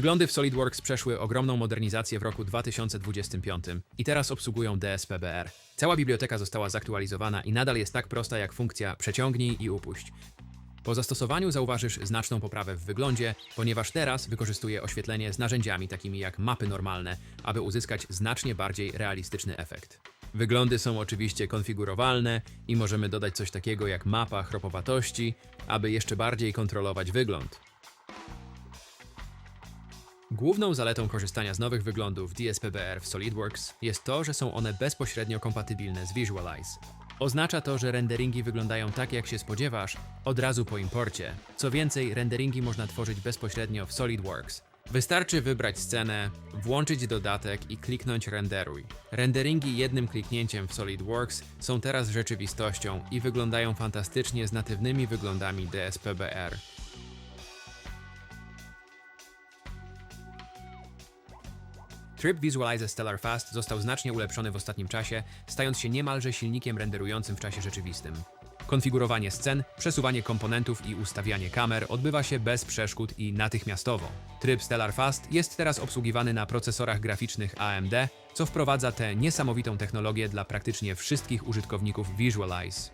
Wyglądy w SolidWorks przeszły ogromną modernizację w roku 2025 i teraz obsługują DSP-BR. Cała biblioteka została zaktualizowana i nadal jest tak prosta jak funkcja przeciągnij i upuść. Po zastosowaniu zauważysz znaczną poprawę w wyglądzie, ponieważ teraz wykorzystuje oświetlenie z narzędziami takimi jak mapy normalne, aby uzyskać znacznie bardziej realistyczny efekt. Wyglądy są oczywiście konfigurowalne i możemy dodać coś takiego jak mapa chropowatości, aby jeszcze bardziej kontrolować wygląd. Główną zaletą korzystania z nowych wyglądów DSP-BR w SolidWorks jest to, że są one bezpośrednio kompatybilne z Visualize. Oznacza to, że renderingi wyglądają tak, jak się spodziewasz, od razu po imporcie. Co więcej, renderingi można tworzyć bezpośrednio w SolidWorks. Wystarczy wybrać scenę, włączyć dodatek i kliknąć renderuj. Renderingi jednym kliknięciem w SolidWorks są teraz rzeczywistością i wyglądają fantastycznie z natywnymi wyglądami DSP-BR. Tryb Visualize Stellar Fast został znacznie ulepszony w ostatnim czasie, stając się niemalże silnikiem renderującym w czasie rzeczywistym. Konfigurowanie scen, przesuwanie komponentów i ustawianie kamer odbywa się bez przeszkód i natychmiastowo. Tryb Stellar Fast jest teraz obsługiwany na procesorach graficznych AMD, co wprowadza tę niesamowitą technologię dla praktycznie wszystkich użytkowników Visualize.